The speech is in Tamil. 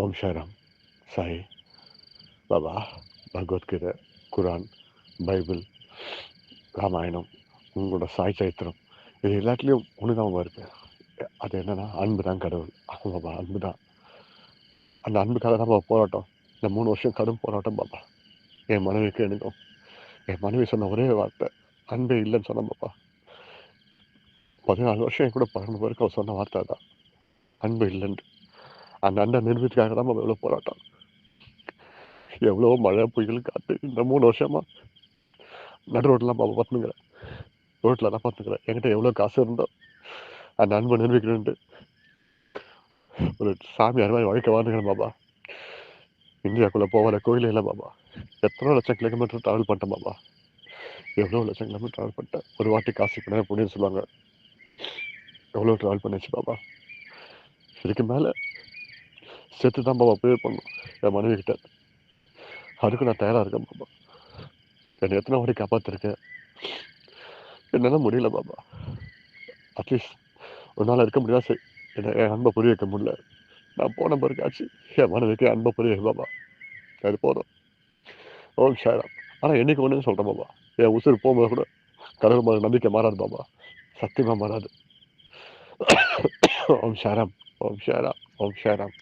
ஓம் ஷாராம் சாய். பாபா பகவத்கீதை குரான் பைபிள் ராமாயணம் உங்களோட சாய் சரித்திரம் இது எல்லாத்துலேயும் ஒன்று இருப்பேன் இருக்கு. அது என்னன்னா அன்பு தான் கடவுள். ஆமா பாபா அன்பு தான் அந்த அன்புக்காக தான் பாபா போராட்டம். இந்த மூணு வருஷம் கடும் போராட்டம் பாபா. என் மனைவிக்கு எனக்கும். என் மனைவி சொன்ன ஒரே வார்த்தை அன்பே இல்லைன்னு சொன்ன பாப்பா பதினாலு வருஷம் என் கூட பன்னெண்டு பேருக்கு அவர் சொன்ன வார்த்தை தான் அன்பு இல்லைன்ட்டு. அந்த அண்டை நிரூபித்துக்காக தான் எவ்வளோ போராட்டம். எவ்வளோ மழை புயல் காற்று இந்த மூணு வருஷமா நடு ரோட்லாம் பாப்பா பார்த்துக்கிறேன் ரோட்டில் தான் பார்த்துக்கிறேன் என்கிட்ட எவ்வளோ காசு இருந்தோ அந்த அன்பை நிரூபிக்கணுன்ட்டு ஒரு சாமியார் மாதிரி வாழ்க்கை வாழ்ந்துக்கிறேன் பாபா இந்தியாக்குள்ளே போகிற கோயிலே இல்லை பாபா எத்தனை லட்சம் கிலோமீட்டர் ட்ராவல் பண்ணிட்டேன் பாபா எவ்வளோ லட்சம் கிலோமீட்டர் ட்ராவல் பண்ணிட்டேன். ஒரு வாட்டி காசு பண்ண புண்ணியம் சொல்லுவாங்க. எவ்வளோ ட்ராவல் பண்ணிச்சு பாபா இதுக்கு மேலே செத்து தான் பாபா ப்ரேயர் பண்ணும் என் மனைவி கிட்ட அதுக்கு நான் தயாராக இருக்கேன் பாபா என்னை எத்தனை வாட்டி காப்பாற்றிருக்கேன் என்னால் முடியல பாபா அட்லீஸ்ட் ஒரு நாள் இருக்க முடியாது சரி என்ன என் அன்பை புரிய வைக்க முடியல நான் போன பிறகாச்சு என் மனைவிக்கு அன்பை புரிய வை பாபா அது போதும் ஓம் ஷேராம் ஆனால் என்னைக்கு ஒன்றுன்னு சொல்கிறேன் பாபா என் உசுறு போகும்போது கூட கடவுள் மேலே நம்பிக்கை மாறாது பாபா சத்தியமாக மாறாது ஓம் ஷாராம் ஓம் ஷாராம் ஓம் ஷாராம்